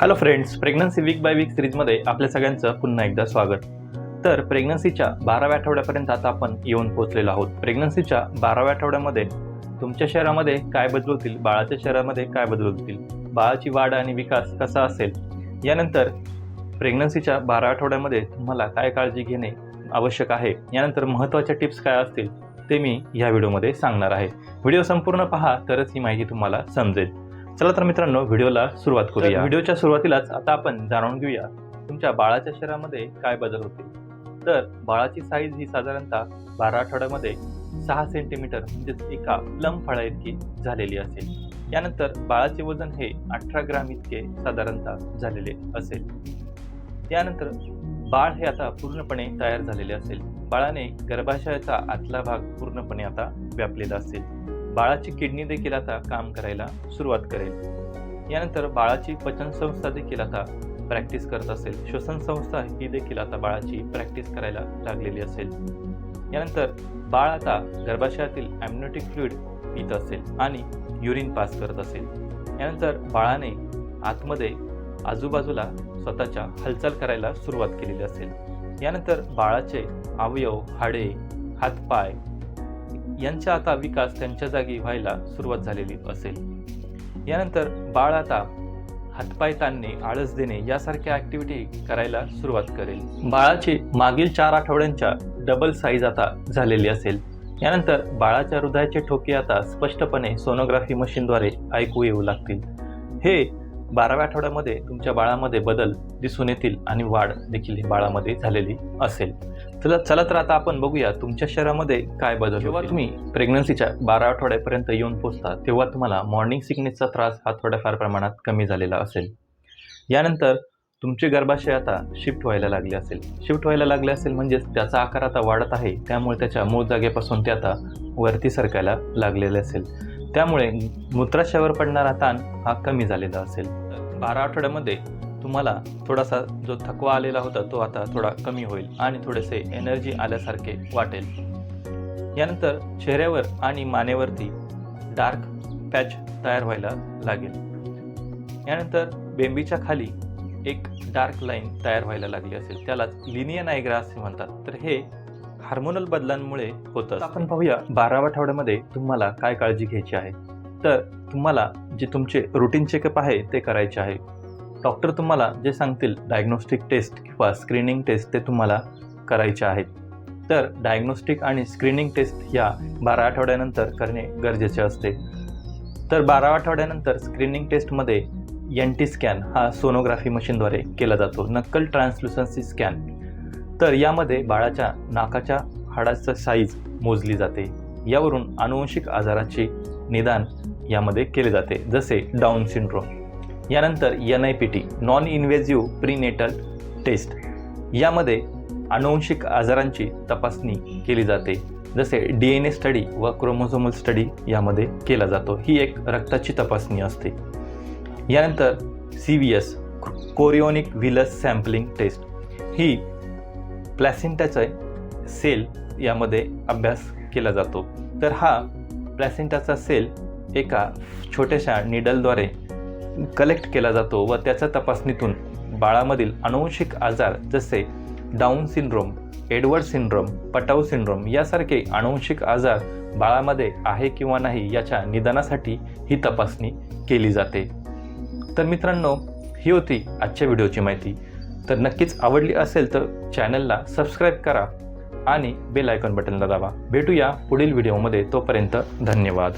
Hello friends pregnancy week by week सिरीजमध्ये आपल्या सगळ्यांचं पुन्हा एकदा स्वागत. तर प्रेग्नन्सीच्या बाराव्या आठवड्यापर्यंत आता आपण येऊन पोहोचलेलो आहोत. प्रेग्नन्सीच्या बाराव्या आठवड्यामध्ये तुमच्या शहरामध्ये काय बदल होतील बाळाच्या शहरामध्ये काय बदल होतील बाळाची वाढ आणि विकास कसा असेल? यानंतर प्रेग्नन्सीच्या बारा आठवड्यामध्ये तुम्हाला काय काळजी घेणे आवश्यक आहे? यानंतर महत्त्वाच्या टिप्स काय असतील? ते मी ह्या व्हिडिओमध्ये सांगणार आहे. व्हिडिओ संपूर्ण पहा तरच ही माहिती तुम्हाला समजेल. चला तर मित्रांनो व्हिडिओला सुरुवात करूया. व्हिडिओच्या सुरुवातीलाच आता आपण जाणून घेऊया तुमच्या बाळाच्या शरीरामध्ये काय बदल होतील तर बाळाची साईज ही साधारणतः बारा आठवड्यामध्ये सहा सेंटीमीटर म्हणजेच एका प्लम फळा इतकी झालेली असेल. यानंतर बाळाचे वजन हे अठरा ग्राम इतके साधारणतः झालेले असेल. त्यानंतर बाळ हे आता पूर्णपणे तयार झालेले असेल. बाळाने गर्भाशयाचा आतला भाग पूर्णपणे आता व्यापलेला असेल. बाळाची किडनी देखील आता काम करायला सुरुवात करेल. यानंतर बाळाची पचनसंस्था देखील आता प्रॅक्टिस करत असेल. श्वसन संस्था ही देखील आता बाळाची प्रॅक्टिस करायला लागलेली असेल. यानंतर बाळ आता गर्भाशयातील ॲम्युनिटिक फ्लुईड पित असेल आणि युरिन पास करत असेल. यानंतर बाळाने आतमध्ये आजूबाजूला स्वतःच्या हालचाल करायला सुरुवात केलेली असेल. यानंतर बाळाचे अवयव हाडे हातपाय यांचा आता विकास त्यांच्या जागी व्हायला सुरुवात झालेली असेल. यानंतर बाळ आता हातपाय ताणणे आळस देणे यासारख्या ॲक्टिव्हिटी करायला सुरुवात करेल. बाळाची मागील चार आठवड्यांच्या डबल साईज आता झालेली असेल. यानंतर बाळाच्या हृदयाचे ठोके आता स्पष्टपणे सोनोग्राफी मशीनद्वारे ऐकू येऊ लागतील. हे बाराव्या आठवड्यामध्ये तुमच्या बाळामध्ये बदल दिसून येतील आणि वाढ देखील ही बाळामध्ये झालेली असेल. चला चला तर आता आपण बघूया तुमच्या शरीरामध्ये काय बदल जेव्हा तुम्ही प्रेग्नन्सीच्या बारा आठवड्यापर्यंत येऊन पोहोचता तेव्हा तुम्हाला मॉर्निंग सिकनेसचा त्रास हा थोड्याफार प्रमाणात कमी झालेला असेल. यानंतर तुमचे गर्भाशय आता शिफ्ट व्हायला लागले असेल. शिफ्ट व्हायला लागले असेल म्हणजेच त्याचा आकार आता वाढत आहे त्यामुळे त्याच्या मूळ जागेपासून ते आता वरती सरकायला लागलेले असेल. त्यामुळे मूत्राशयावर पडणारा ताण हा कमी झालेला असेल. बारा आठवड्यामध्ये तुम्हाला थोडासा जो थकवा आलेला होता तो आता थोडा कमी होईल आणि थोडेसे एनर्जी आल्यासारखे वाटेल. यानंतर चेहऱ्यावर आणि मानेवरती डार्क पॅच तयार व्हायला लागेल. यानंतर बेंबीच्या खाली एक डार्क लाईन तयार व्हायला लागली असेल. त्यालाच लिनियन आयग्रा असे म्हणतात. तर हे हार्मोनल बदलांमुळे होतं आपण पाहूया बाराव्या आठवड्यामध्ये तुम्हाला काय काळजी घ्यायची आहे. तर तुम्हाला जे तुमचे रुटीन चेकअप आहे ते करायचे आहे. डॉक्टर तुम्हाला जे सांगतील डायग्नोस्टिक टेस्ट किंवा स्क्रीनिंग टेस्ट ते तुम्हाला करायचे आहेत. तर डायग्नोस्टिक आणि स्क्रीनिंग टेस्ट या बारा आठवड्यानंतर करणे गरजेचे असते. तर बारा आठवड्यानंतर स्क्रीनिंग टेस्टमध्ये एन टी स्कॅन हा सोनोग्राफी मशीनद्वारे केला जातो. नक्कल ट्रान्सल्युसन्सी स्कॅन तर यामध्ये बाळाच्या नाकाच्या हाडाचं साईज मोजली जाते. यावरून अनुवंशिक आजाराचे निदान यामध्ये केले जाते जसे डाऊन सिंड्रोम यानंतर N I P T non invasive prenatal test यामध्ये अनुवंशिक आजारांची तपासणी केली जाते जसे डी एन ए स्टडी व क्रोमोझोमल स्टडी यामध्ये केला जातो. ही एक रक्ताची तपासणी असते. यानंतर C V S chorionic villus sampling test ही प्लॅसेंटाचा सेल यामध्ये अभ्यास केला जातो. तर हा प्लॅसिंटाचा सेल एका छोट्याशा निडलद्वारे कलेक्ट केला जातो व त्याच्या तपासणीतून बाळामधील अनुवंशिक आजार जसे down syndrome Edward syndrome Patau syndrome यासारखे अनुवंशिक आजार बाळामध्ये आहे किंवा नाही याच्या निदानासाठी ही तपासणी केली जाते. तर मित्रांनो ही होती आजच्या व्हिडिओची माहिती. तर नक्कीच आवडली असेल तर चॅनलला सबस्क्राईब करा आणि बेल आयकॉन बटनला दाबा. भेटूया पुढील व्हिडिओमध्ये. तोपर्यंत धन्यवाद.